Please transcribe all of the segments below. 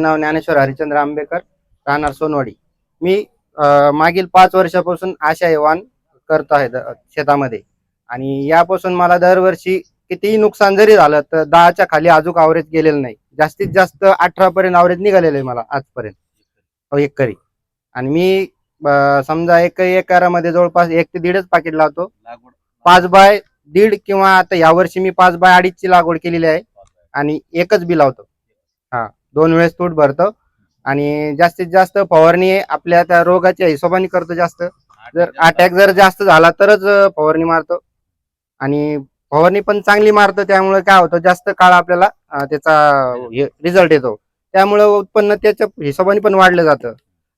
नाव ज्ञानेश्वर हरिचंद्र आंबेकर राहणार सोनवाडी. मी मागील पाच वर्षापासून आशा येवान करतो आहे शेतामध्ये. आणि यापासून मला दरवर्षी कितीही नुकसान जरी झालं तर दहाच्या खाली अजून आवरेज गेलेलं नाही. जास्तीत जास्त अठरा पर्यंत आवरेज निघालेलं आहे मला आजपर्यंत. हो एकरी. आणि मी समजा एक एकरामध्ये जवळपास एक ते दीडच पाकिट लावतो. पाच बाय दीड किंवा आता यावर्षी मी पाच बाय अडीचची लागवड केलेली आहे. आणि एकच बी लावतो. हा. दोन वेळेस तूट भरतो. आणि जास्तीत जास्त फवारणी आपल्या त्या रोगाच्या हिशोबाने करतो जास्त. जर अटॅक जर जास्त झाला तरच फवारणी मारतो. आणि फवारणी पण चांगली मारतो त्यामुळे काय होतं जास्त काळ आपल्याला त्याचा रिझल्ट येतो. त्यामुळे उत्पन्न त्याच्या हिशोबाने पण वाढलं जातं.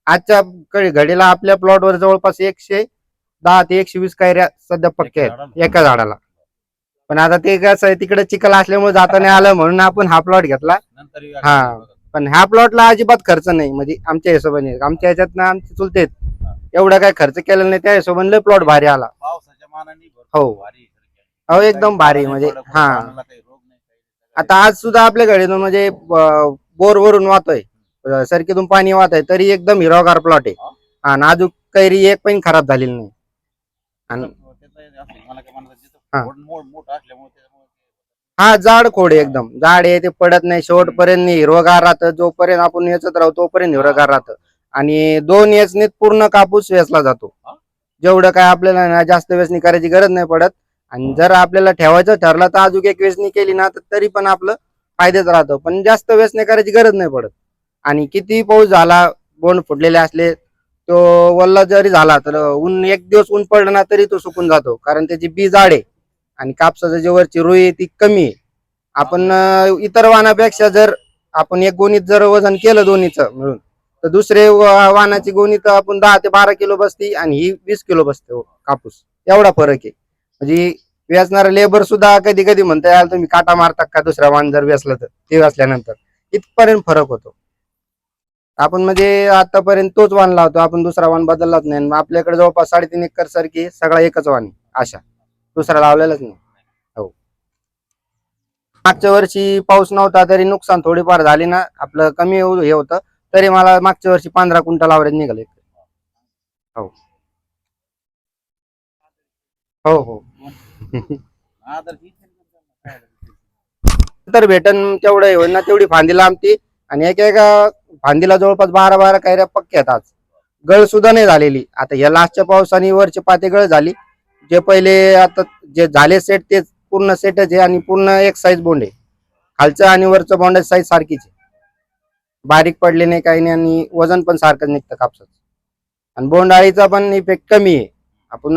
आजच्या कडे घडीला आपल्या प्लॉटवर जवळपास एकशे दहा ते एकशे वीस कैऱ्या सध्या पक्क्या आहेत एका झाडाला. पण आता ते कसं आहे तिकडे चिखल असल्यामुळे जाता नाही आलं म्हणून आपण हा प्लॉट घेतला. हा. पण ह्या प्लॉटला अजिबात खर्च नाही. म्हणजे आमच्या हिशोबाने. आमच्या ह्याच्यात ना आमचे चुलतेत. एवढा काय खर्च केलेला नाही. त्या हिशोबाने लय प्लॉट भारी आला. हो. हो एकदम भारी. म्हणजे हा. आता आज सुद्धा आपल्या घरी म्हणजे बोर वरून वाहतोय. सरकीतून पाणी वाहत आहे तरी एकदम हिरवागार प्लॉट आहे. आणि अजून कैरी एक पण खराब झालेली नाही. आणि हा. जाड खोड आहे एकदम. जाड आहे ते पडत नाही. शेवटपर्यंत हिरवगार राहतं. जोपर्यंत आपण याचत राहू तोपर्यंत हिरवगार राहतं. आणि दोन वेचणीत पूर्ण कापूस वेचला जातो. जेवढं काय आपल्याला ना जास्त वेचणी करायची गरज नाही पडत. आणि जर आपल्याला ठेवायचं ठरलं तर अजून एक वेचणी केली ना तर तरी पण आपलं फायद्याच राहतं. पण जास्त वेचणी करायची गरज नाही पडत. आणि किती पाऊस झाला बोंड फुटलेले असले तो वल्ला जरी झाला तर ऊन एक दिवस ऊन पडलं ना तरी तो सुकून जातो. कारण त्याची बी जाड आहे. आणि कापसाचं जे वरची रुई आहे ती कमी आहे. आपण इतर वाहनापेक्षा जर आपण एक गोणीत जर वजन केलं दोन्हीचं मिळून तर दुसरे वाहनाची गोणी तर आपण दहा ते बारा किलो बसती आणि ही वीस किलो बसते हो, कापूस. एवढा फरक आहे. म्हणजे वेचणारा लेबर सुद्धा कधी कधी म्हणता याल तुम्ही काटा मारता का दुसरा वाहन जर वेचलं तर? ते वेचल्यानंतर. इथपर्यंत फरक होतो. आपण म्हणजे आतापर्यंत तोच वाहन लावतो आपण दुसरा वाहन बदललाच नाही. आणि आपल्याकडे जवळपास साडेतीन एकर सारखी सगळा एकच वाहन अशा. दुसरा लावलेलाच नाही. हो. मागच्या वर्षी पाऊस नव्हता तरी नुकसान थोडीफार झाली ना. आपलं कमी हे होतं. तरी मला मागच्या वर्षी पंधरा क्विंटल आवरेज निघाले. हो. हो हो. तर भेटन तेवढं होईल ना. तेवढी फांदी लांबती. आणि एक एका फांदीला जवळपास बारा बारा कैऱ्या पक्क्या आहेत आज. गळ सुद्धा नाही झालेली. आता या लास्टच्या पावसाने वरची पाते गळ झाली. जे पहिले आता जे झाले सेट ते पूर्ण सेटच आहे आणि पूर्ण एक साईज बोंड आहे. खालचं आणि वरचं बोंड साईज सारखीच आहे. बारीक पडले नाही काही नाही आणि वजन पण सारखं निघतं कापसाचं. आणि बोंड अळीचा पण इफेक्ट कमी आहे. आपण